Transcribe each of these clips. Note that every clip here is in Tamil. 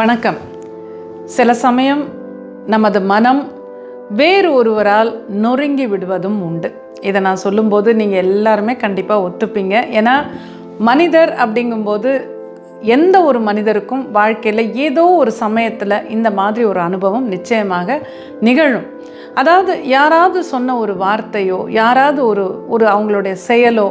வணக்கம். சில சமயம் நமது மனம் வேறு ஒருவரால் நொறுங்கி விடுவதும் உண்டு. இதை நான் சொல்லும்போது நீங்கள் எல்லாருமே கண்டிப்பாக ஒத்துப்பீங்க. ஏன்னா மனிதர் அப்படிங்கும்போது எந்த ஒரு மனிதருக்கும் வாழ்க்கையில் ஏதோ ஒரு சமயத்தில் இந்த மாதிரி ஒரு அனுபவம் நிச்சயமாக நிகழும். அதாவது யாராவது சொன்ன ஒரு வார்த்தையோ யாராவது ஒரு ஒரு அவங்களுடைய செயலோ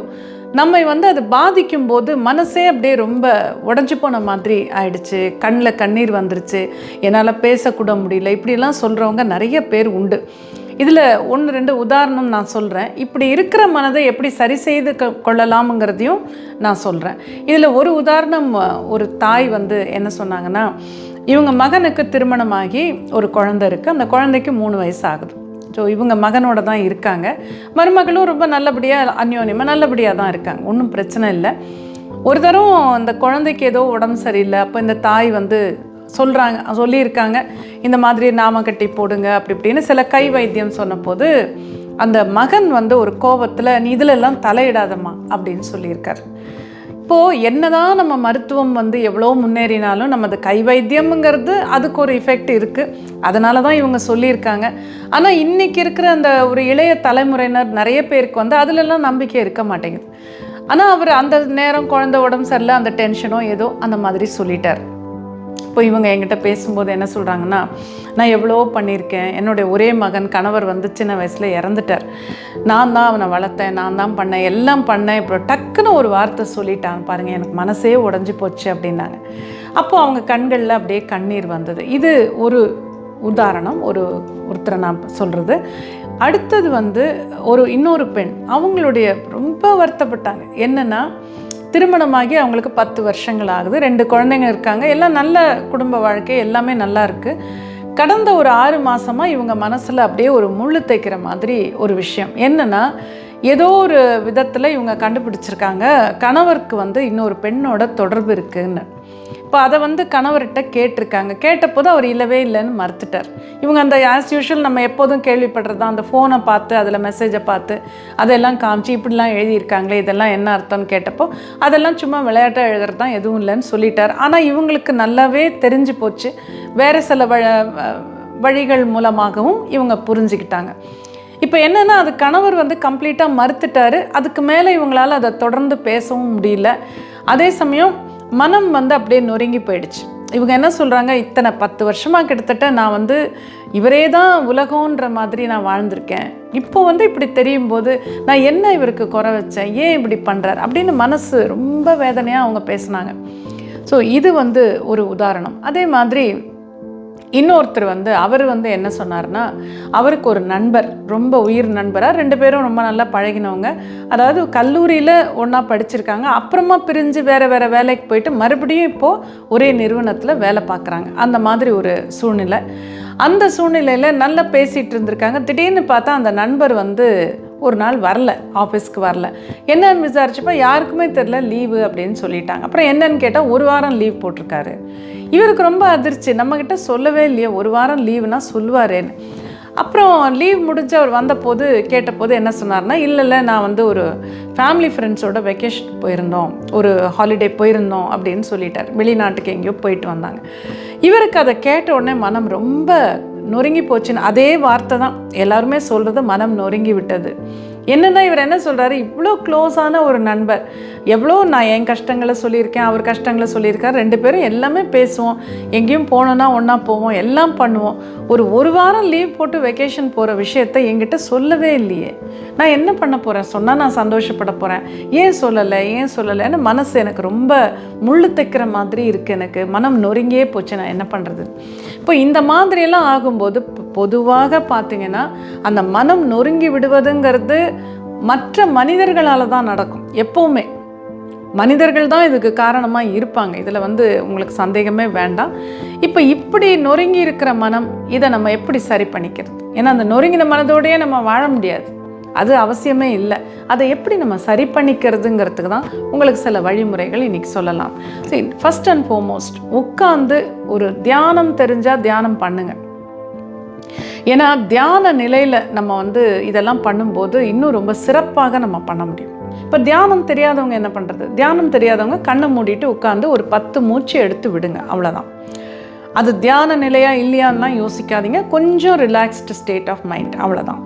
நம்மை வந்து அது பாதிக்கும் போது மனசே அப்படியே ரொம்ப உடஞ்சி போன மாதிரி ஆயிடுச்சு. கண்ணில் கண்ணீர் வந்துருச்சு. என்னால் பேசக்கூட முடியல. இப்படிலாம் சொல்கிறவங்க நிறைய பேர் உண்டு. இதில் ஒன்று ரெண்டு உதாரணம் நான் சொல்கிறேன் இப்படி இருக்கிற மனதை எப்படி சரி செய்து கொள்ளலாமுங்கிறதையும் கொள்ளலாம்ங்கிறதையும் நான் சொல்கிறேன் இதில் ஒரு உதாரணம் ஒரு தாய் வந்து என்ன சொன்னாங்கன்னா இவங்க மகனுக்கு திருமணமாகி ஒரு குழந்தை இருக்குது அந்த குழந்தைக்கு மூணு வயசு ஆகுது. ஸோ இவங்க மகனோட தான் இருக்காங்க. மருமகளும் ரொம்ப நல்லபடியாக அந்யோன்யமாக நல்லபடியாக தான் இருக்காங்க. ஒன்றும் பிரச்சனை இல்லை. ஒரு தரம் அந்த குழந்தைக்கு ஏதோ உடம்பு சரியில்லை. அப்போ இந்த தாய் வந்து சொல்கிறாங்க சொல்லியிருக்காங்க. இந்த மாதிரி நாம கட்டி போடுங்க அப்படி இப்படின்னு சில கை வைத்தியம் சொன்னபோது அந்த மகன் வந்து ஒரு கோபத்தில் நீ இதிலெல்லாம் தலையிடாதம்மா அப்படின்னு சொல்லியிருக்காரு. இப்போது என்னதான் நம்ம மருத்துவம் வந்து எவ்வளோ முன்னேறினாலும் நமது கை வைத்தியம்ங்கிறது அதுக்கு ஒரு எஃபெக்ட் இருக்குது அதனால தான் இவங்க சொல்லியிருக்காங்க. ஆனால் இன்றைக்கி இருக்கிற அந்த ஒரு இளைய தலைமுறையினர் நிறைய பேருக்கு வந்து அதிலெல்லாம் நம்பிக்கை இருக்க மாட்டேங்குது. ஆனால் அவர் அந்த நேரம் குழந்த உடம்பு சரியில்லை அந்த டென்ஷனோ ஏதோ அந்த மாதிரி சொல்லிட்டார். இப்போ இவங்க என்கிட்ட பேசும்போது என்ன சொல்கிறாங்கன்னா நான் எவ்வளோ பண்ணியிருக்கேன். என்னுடைய ஒரே மகன் கணவர் வந்து சின்ன வயசில் இறந்துட்டார். நான் தான் அவனை வளர்த்தேன். நான் தான் பண்ணேன். எல்லாம் பண்ணேன். இப்போ டக்குன்னு ஒரு வார்த்தை சொல்லிட்டான் பாருங்கள் எனக்கு மனசே உடஞ்சி போச்சு அப்படின்னாங்க. அப்போது அவங்க கண்களில் அப்படியே கண்ணீர் வந்தது. இது ஒரு உதாரணம். ஒரு ஒருத்தரை நான் சொல்கிறது அடுத்தது வந்து ஒரு இன்னொரு பெண். அவங்களுடைய ரொம்ப வருத்தப்பட்டாங்க. என்னென்னா திருமணமாகி அவங்களுக்கு பத்து வருஷங்கள் ஆகுது ரெண்டு குழந்தைங்க இருக்காங்க. எல்லாம் நல்ல குடும்ப வாழ்க்கை. எல்லாமே நல்லா இருக்குது கடந்த ஒரு ஆறு மாதமாக இவங்க மனசில் அப்படியே ஒரு முள்ளு தைக்கிற மாதிரி ஒரு விஷயம். என்னென்னா ஏதோ ஒரு விதத்தில் இவங்க கண்டுபிடிச்சிருக்காங்க. கணவருக்கு வந்து இன்னொரு பெண்ணோட தொடர்பு இருக்குன்னு. இப்போ அதை வந்து கணவர்கிட்ட கேட்டிருக்காங்க. கேட்டபோது அவர் இல்லவே இல்லைன்னு மறுத்துட்டார். இவங்க அந்த ஆஸ் யூஷுவல் நம்ம எப்போதும் கேள்விப்படுறது அந்த ஃபோனை பார்த்து அதில் மெசேஜை பார்த்து அதெல்லாம் காமிச்சு இப்படிலாம் எழுதியிருக்காங்களே இதெல்லாம் என்ன அர்த்தம்னு கேட்டப்போ அதெல்லாம் சும்மா விளையாட்டாக எழுதுறது தான் எதுவும் இல்லைன்னு சொல்லிட்டார். ஆனால் இவங்களுக்கு நல்லாவே தெரிஞ்சு போச்சு. வேறு சில வ வழிகள் மூலமாகவும் இவங்க புரிஞ்சுக்கிட்டாங்க. இப்போ என்னென்னா அது கணவர் வந்து கம்ப்ளீட்டாக மறுத்துட்டாரு. அதுக்கு மேலே இவங்களால் அதை தொடர்ந்து பேசவும் முடியல. அதே சமயம் மனம் வந்து அப்படியே நொறுங்கி போயிடுச்சு. இவங்க என்ன சொல்கிறாங்க இத்தனை பத்து வருஷமாக கிட்டத்தட்ட நான் வந்து இவரே தான் உலகன்ற மாதிரி நான் வாழ்ந்திருக்கேன். இப்போ வந்து இப்படி தெரியும் போது நான் என்ன இவருக்கு குறை வச்சேன்? ஏன் இப்படி பண்ணுறார் அப்படின்னு மனசு ரொம்ப வேதனையாக அவங்க பேசுனாங்க. ஸோ இது வந்து ஒரு உதாரணம். அதே மாதிரி இன்னொருத்தர் வந்து அவர் வந்து என்ன சொன்னார்னா அவருக்கு ஒரு நண்பர் ரொம்ப உயிர் நண்பராக ரெண்டு பேரும் ரொம்ப நல்லா பழகினவங்க. அதாவது கல்லூரியில் ஒன்றா படிச்சிருக்காங்க. அப்புறமா பிரிஞ்சு வேறு வேறு வேலைக்கு போயிட்டு மறுபடியும் இப்போது ஒரே நிறுவனத்தில் வேலை பார்க்குறாங்க. அந்த மாதிரி ஒரு சூழ்நிலை. அந்த சூழ்நிலையில் நல்லா பேசிகிட்டு இருந்திருக்காங்க. திடீர்னு பார்த்தா அந்த நண்பர் வந்து ஒரு நாள் வரல ஆஃபீஸ்க்கு வரல. என்னன்னு விசாரிச்சப்போ யாருக்குமே தெரில லீவு அப்படின்னு சொல்லிட்டாங்க. அப்புறம் என்னன்னு கேட்டால் ஒரு வாரம் லீவ் போட்டிருக்காரு. இவருக்கு ரொம்ப அதிர்ச்சி. நம்மக்கிட்ட சொல்லவே இல்லையே ஒரு வாரம் லீவுனா சொல்லுவாரேன்னு. அப்புறம் லீவ் முடிஞ்சு அவர் வந்தபோது கேட்டபோது என்ன சொன்னார்னா இல்லை இல்லை நான் வந்து ஒரு ஃபேமிலி ஃப்ரெண்ட்ஸோட வெக்கேஷன் போயிருந்தோம். ஒரு ஹாலிடே போயிருந்தோம் அப்படின்னு சொல்லிட்டார். வெளிநாட்டுக்கு எங்கேயோ போயிட்டு வந்தாங்க. இவருக்கு அதை கேட்ட உடனே மனம் ரொம்ப நொறுங்கி போச்சுன்னு அதே வார்த்தை தான். எல்லாருமே சொல்கிறது மனம் நொறுங்கி விட்டது. என்னென்னா இவர் என்ன சொல்கிறாரு இவ்வளோ க்ளோஸான ஒரு நண்பர். எவ்வளோ நான் என் கஷ்டங்களை சொல்லியிருக்கேன் அவர் கஷ்டங்களை சொல்லியிருக்கார். ரெண்டு பேரும் எல்லாமே பேசுவோம். எங்கேயும் போனோன்னா ஒன்றா போவோம் எல்லாம் பண்ணுவோம். ஒரு ஒரு வாரம் லீவ் போட்டு வெக்கேஷன் போகிற விஷயத்த என்கிட்ட சொல்லவே இல்லையே. நான் என்ன பண்ண போகிறேன் சொன்னால் நான் சந்தோஷப்பட போகிறேன் ஏன் சொல்லலை? ஏன் சொல்லலைன்னு மனசு எனக்கு ரொம்ப முள்ளு தைக்கிற மாதிரி இருக்குது எனக்கு. மனம் நொறுங்கியே போச்சு. நான் என்ன பண்ணுறது இப்போ இந்த மாதிரியெல்லாம் ஆகும்போது பொதுவாக பார்த்தீங்கன்னா அந்த மனம் நொறுங்கி விடுவதுங்கிறது மற்ற மனிதர்களால் தான் நடக்கும் எப்போவுமே. மனிதர்கள் தான் இதுக்கு காரணமாக இருப்பாங்க. இதில் வந்து உங்களுக்கு சந்தேகமே வேண்டாம். இப்போ இப்படி நொறுங்கி இருக்கிற மனம் இதை நம்ம எப்படி சரி பண்ணிக்கிறது? ஏன்னா அந்த நொறுங்கின மனதோடயே நம்ம வாழ முடியாது. அது அவசியமே இல்லை. அதை எப்படி நம்ம சரி பண்ணிக்கிறதுங்கிறதுக்கு தான் உங்களுக்கு சில வழிமுறைகள் இன்னைக்கு சொல்லலாம். சரி ஃபர்ஸ்ட் அண்ட் ஃபோர்மோஸ்ட் உட்காந்து ஒரு தியானம் தெரிஞ்சால் தியானம் பண்ணுங்கள் ஏன்னா தியான நிலையில் நம்ம வந்து இதெல்லாம் பண்ணும்போது இன்னும் ரொம்ப சிறப்பாக நம்ம பண்ண முடியும். இப்போ தியானம் தெரியாதவங்க என்ன பண்ணுறது தியானம் தெரியாதவங்க கண்ணை மூடிட்டு உட்காந்து ஒரு பத்து மூச்சு எடுத்து விடுங்க அவ்வளோதான் அது தியான நிலையா இல்லையான்லாம் யோசிக்காதீங்க. கொஞ்சம் ரிலாக்ஸ்டு ஸ்டேட் ஆஃப் மைண்ட் அவ்வளோதான்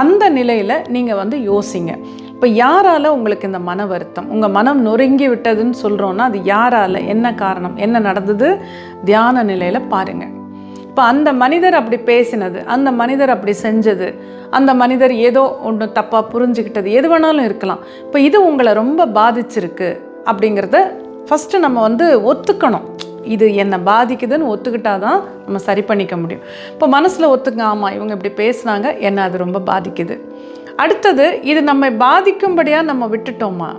அந்த நிலையில் நீங்கள் வந்து யோசிங்க. இப்போ யாரால் உங்களுக்கு இந்த மன வருத்தம்? உங்கள் மனம் நொறுங்கி விட்டதுன்னு சொல்கிறோன்னா அது யாரால்? என்ன காரணம்? என்ன நடந்தது? தியான நிலையில் பாருங்கள் இப்போ அந்த மனிதர் அப்படி பேசினது அந்த மனிதர் அப்படி செஞ்சது அந்த மனிதர் ஏதோ ஒன்று தப்பாக புரிஞ்சுக்கிட்டது எது வேணாலும் இருக்கலாம். இப்போ இது உங்களை ரொம்ப பாதிச்சிருக்கு அப்படிங்கிறத ஃபஸ்ட்டு நம்ம வந்து ஒத்துக்கணும். இது என்னை பாதிக்குதுன்னு ஒத்துக்கிட்டா தான் நம்ம சரி பண்ணிக்க முடியும். இப்போ மனசில் ஒத்துக்க ஆமாம் இவங்க இப்படி பேசுனாங்க என்னை அது ரொம்ப பாதிக்குது. அடுத்தது இது நம்மை பாதிக்கும்படியாக நம்ம விட்டுட்டோமா?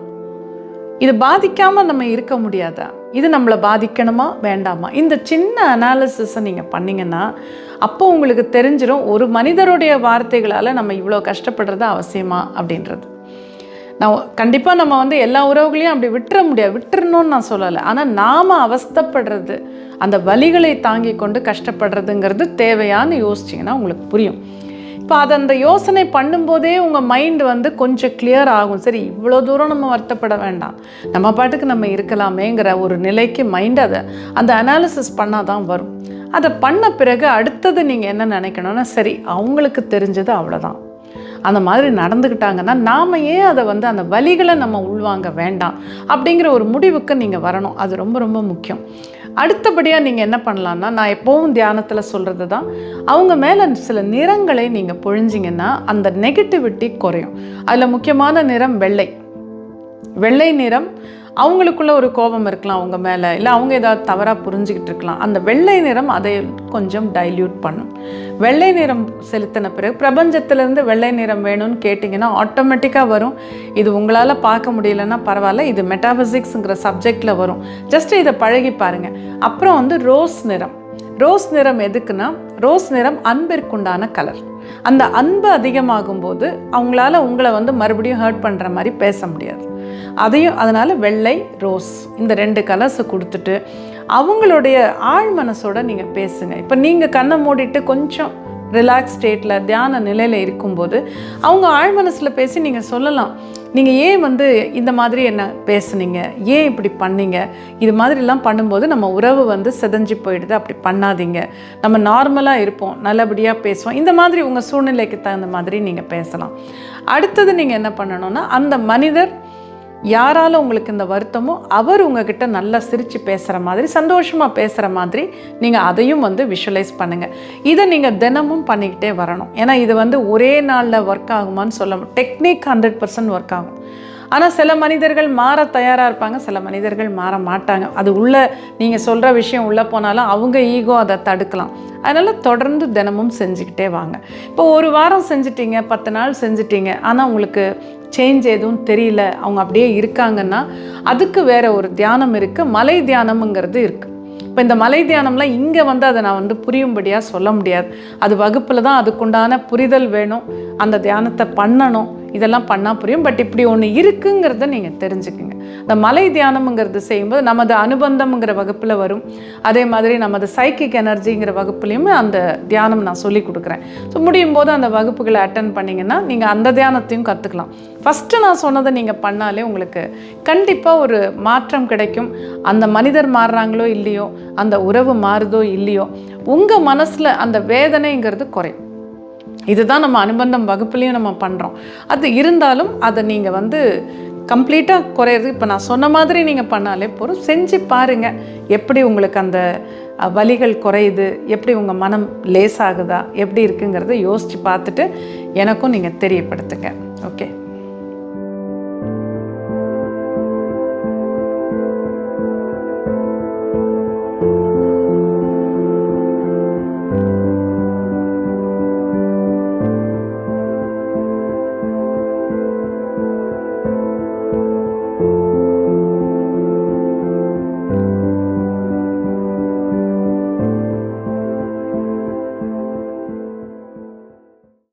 இது பாதிக்காமல் நம்ம இருக்க முடியாதா? இது நம்மளை பாதிக்கணுமா வேண்டாமா? இந்த சின்ன அனாலிசிஸை நீங்கள் பண்ணிங்கன்னா அப்போ உங்களுக்கு தெரிஞ்சிடும் ஒரு மனிதருடைய வார்த்தைகளால் நம்ம இவ்வளோ கஷ்டப்படுறது அவசியமா அப்படின்றது. நான் கண்டிப்பாக நம்ம வந்து எல்லா உறவுகளையும் அப்படி விட்டுற முடியாது விட்டுறணும்னு நான் சொல்லலை. ஆனால் நாம் அவஸ்தைப்படுறது அந்த வலிகளை தாங்கி கொண்டு கஷ்டப்படுறதுங்கிறது தேவையான்னு யோசிச்சிங்கன்னா உங்களுக்கு புரியும். இப்போ அதை அந்த யோசனை பண்ணும்போதே உங்கள் மைண்ட் வந்து கொஞ்சம் கிளியர் ஆகும். சரி இவ்வளோ தூரம் நம்ம வருத்தப்பட வேண்டாம். நம்ம பாட்டுக்கு நம்ம இருக்கலாமேங்கிற ஒரு நிலைக்கு மைண்ட் அதை அந்த அனாலிசிஸ் பண்ணால் தான் வரும். அதை பண்ண பிறகு அடுத்தது நீங்கள் என்ன நினைக்கணும்னா சரி அவங்களுக்கு தெரிஞ்சது அவ்வளோதான் அந்த மாதிரி நடந்துக்கிட்டாங்கன்னா நாம் ஏன் அதை வந்து அந்த வழிகளை நம்ம உள்வாங்க வேண்டாம் அப்படிங்கிற ஒரு முடிவுக்கு நீங்கள் வரணும். அது ரொம்ப ரொம்ப முக்கியம். அடுத்தபடியாக நீங்கள் என்ன பண்ணலான்னா நான் எப்போவும் தியானத்தில் சொல்கிறது தான் அவங்க மேலே சில நிறங்களை நீங்கள் பொழிஞ்சிங்கன்னா அந்த நெகட்டிவிட்டி குறையும். அதில் முக்கியமான நிறம் வெள்ளை. வெள்ளை நிறம் அவங்களுக்குள்ள ஒரு கோபம் இருக்கலாம் அவங்க மேலே இல்லை அவங்க ஏதாவது தவறாக புரிஞ்சுக்கிட்டு இருக்கலாம். அந்த வெள்ளை நிறம் அதை கொஞ்சம் டைல்யூட் பண்ணும். வெள்ளை நிறம் செலுத்தின பிறகு பிரபஞ்சத்திலேருந்து வெள்ளை நிறம் வேணும்னு கேட்டிங்கன்னா ஆட்டோமேட்டிக்காக வரும். இது உங்களால் பார்க்க முடியலன்னா பரவாயில்ல இது மெட்டாபிசிக்ஸுங்கிற சப்ஜெக்டில் வரும். ஜஸ்ட் இதை பழகி பாருங்கள் அப்புறம் வந்து ரோஸ் நிறம். ரோஸ் நிறம் எதுக்குன்னா ரோஸ் நிறம் அன்பிற்குண்டான கலர் அந்த அன்பு அதிகமாகும் போது அவங்களால உங்களை வந்து மறுபடியும் ஹர்ட் பண்ணுற மாதிரி பேச முடியாது. அதையும் அதனால் வெள்ளை ரோஸ் இந்த ரெண்டு கலர்ஸை கொடுத்துட்டு அவங்களுடைய ஆழ் மனசோட நீங்கள் பேசுங்க. இப்போ நீங்கள் கண்ணை மூடிட்டு கொஞ்சம் ரிலாக்ஸ் ஸ்டேட்டில் தியான நிலையில் இருக்கும்போது அவங்க ஆழ் மனசில் பேசி நீங்கள் சொல்லலாம். நீங்கள் ஏன் வந்து இந்த மாதிரி என்ன பேசுனீங்க? ஏன் இப்படி பண்ணீங்க? இது மாதிரிலாம் பண்ணும்போது நம்ம உறவு வந்து செதஞ்சு போயிடுது. அப்படி பண்ணாதீங்க. நம்ம நார்மலாக இருப்போம். நல்லபடியாக பேசுவோம். இந்த மாதிரி உங்கள் சூழ்நிலைக்கு தகுந்த மாதிரி நீங்கள் பேசலாம். அடுத்தது நீங்கள் என்ன பண்ணணும்னா அந்த மனிதர் யாரால உங்களுக்கு இந்த வருத்தமோ அவர் உங்ககிட்ட நல்லா சிரித்து பேசுகிற மாதிரி சந்தோஷமாக பேசுகிற மாதிரி நீங்கள் அதையும் வந்து விஷுவலைஸ் பண்ணுங்கள் இதை நீங்கள் தினமும் பண்ணிக்கிட்டே வரணும். ஏன்னா இது வந்து ஒரே நாளில் ஒர்க் ஆகுமான்னு சொல்ல டெக்னிக் ஹண்ட்ரட் பர்சன்ட் ஒர்க் ஆகும். ஆனால் சில மனிதர்கள் மாற தயாராக இருப்பாங்க சில மனிதர்கள் மாற மாட்டாங்க. அது உள்ள நீங்கள் சொல்கிற விஷயம் உள்ளே போனாலும் அவங்க ஈகோ அதை தடுக்கலாம். அதனால் தொடர்ந்து தினமும் செஞ்சுக்கிட்டே வாங்க. இப்போ ஒரு வாரம் செஞ்சிட்டீங்க பத்து நாள் செஞ்சிட்டீங்க ஆனால் உங்களுக்கு சேஞ்ச் எதுவும் தெரியல. அவங்க அப்படியே இருக்காங்கன்னா அதுக்கு வேற ஒரு தியானம் இருக்குது மலை தியானம்ங்கிறது இருக்குது இப்போ இந்த மலை தியானம்லாம் இங்கே வந்து அதை நான் வந்து புரியும்படியாக சொல்ல முடியாது. அது வகுப்பில் தான் அதுக்குண்டான புரிதல் வேணும். அந்த தியானத்தை பண்ணணும். இதெல்லாம் பண்ணால் புரியும். பட் இப்படி ஒன்று இருக்குங்கிறத நீங்கள் தெரிஞ்சுக்குங்க. இந்த மலை தியானம்ங்கிறது செய்யும்போது நமது அனுபந்தம்ங்கிற வகுப்பில் வரும். அதே மாதிரி நமது சைக்கிக் எனர்ஜிங்கிற வகுப்புலேயுமே அந்த தியானம் நான் சொல்லி கொடுக்குறேன். ஸோ முடியும் போது அந்த வகுப்புகளை அட்டன் பண்ணிங்கன்னா நீங்கள் அந்த தியானத்தையும் கற்றுக்கலாம் ஃபஸ்ட்டு நான் சொன்னதை நீங்கள் பண்ணாலே உங்களுக்கு கண்டிப்பாக ஒரு மாற்றம் கிடைக்கும். அந்த மனிதர் மாறுறாங்களோ இல்லையோ அந்த உறவு மாறுதோ இல்லையோ உங்கள் மனசில் அந்த வேதனைங்கிறது குறையும். இதுதான் நம்ம அனுபந்தம் வகுப்புலேயும் நம்ம பண்ணுறோம் அது இருந்தாலும் அதை நீங்கள் வந்து கம்ப்ளீட்டாக குறையிறது. இப்போ நான் சொன்ன மாதிரி நீங்கள் பண்ணாலே போதும். செஞ்சு பாருங்கள் எப்படி உங்களுக்கு அந்த வலிகள் குறையுது? எப்படி உங்கள் மனம் லேசாகுதா? எப்படி இருக்குங்கிறத யோசித்து பார்த்துட்டு எனக்கும் நீங்கள் தெரியப்படுத்துங்க. ஓகே?